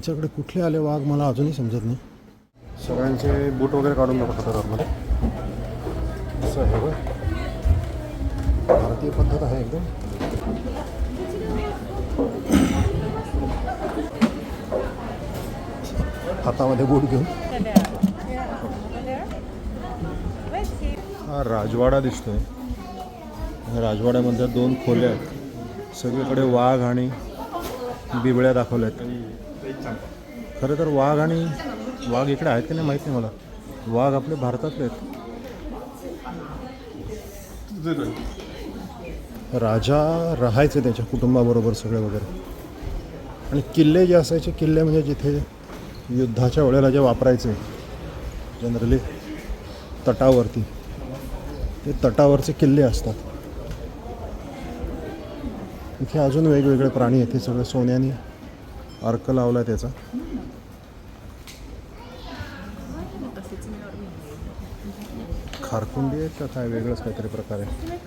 यांच्याकडे कुठले आले वाघ मला अजूनही समजत नाही. सगळ्यांचे बूट वगैरे काढून दाखवतात फोटोग्राफमध्ये असं आहे बघ. भारतीय पद्धत आहे एकदम. हातामध्ये बूट घेऊन. हा राजवाडा दिसतोय. राजवाड्यामध्ये दोन खोल्या आहेत. सगळीकडे वाघ आणि बिबळ्या दाखवल्या आहेत खरं तर वाघ आणि वाघ इकडे आहेत की नाही माहीत नाही मला. वाघ आपले भारतातले आहेत. राजा राहायचे त्याच्या कुटुंबाबरोबर सगळे वगैरे. आणि किल्ले जे असायचे किल्ले म्हणजे जिथे युद्धाच्या वेळेला जे वापरायचे जनरली तटावरती ते तटावरचे किल्ले असतात. इथे अजून वेगवेगळे प्राणी आहेत हे सगळं सोन्याने अर्क लावला आहे त्याचा. खारकुंडी आहेत का? काय वेगळंच काहीतरी प्रकार. आहे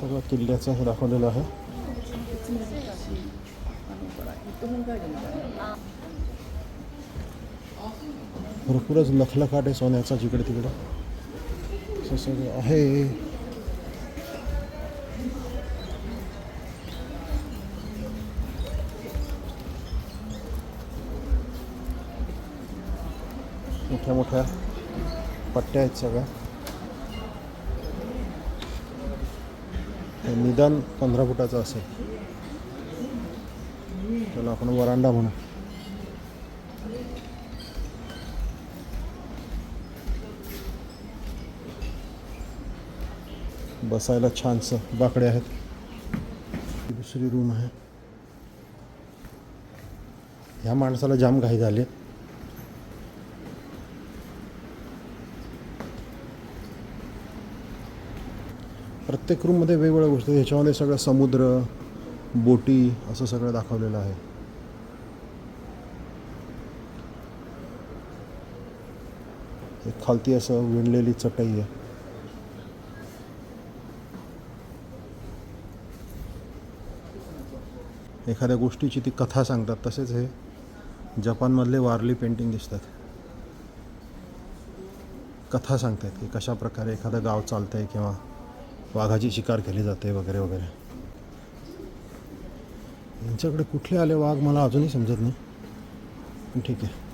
सगळं किल्ल्याचं हे दाखवलेलं आहे. भरपूरच लखलखाट आहे सोन्याचा जिकडे तिकडे. असं सगळं आहे. मोठ्या मोठ्या पट्ट्या आहेत सगळ्या. निदान पंधरा फुटाचं असेल. त्याला आपण वरांडा म्हणू. बसायला छानसं बाकडे आहेत. दुसरी रूम आहे. ह्या माणसाला जाम घाई झाली. प्रत्येक रूममध्ये वेगवेगळ्या गोष्टी ह्याच्यामध्ये सगळं समुद्र बोटी असं सगळं दाखवलेलं आहे. एक खालती असं विणलेली चटई आहे. एखाद्या गोष्टीची ती कथा सांगतात. तसेच हे जपानमधले वारली पेंटिंग दिसतात. कथा सांगतात की कशा प्रकारे एखादं गाव चालतंय आहे किंवा वाघाची शिकार केली जाते वगैरे वगैरे. यांच्याकडे कुठले आले वाघ मला अजूनही समजत नाही. पण ठीक आहे.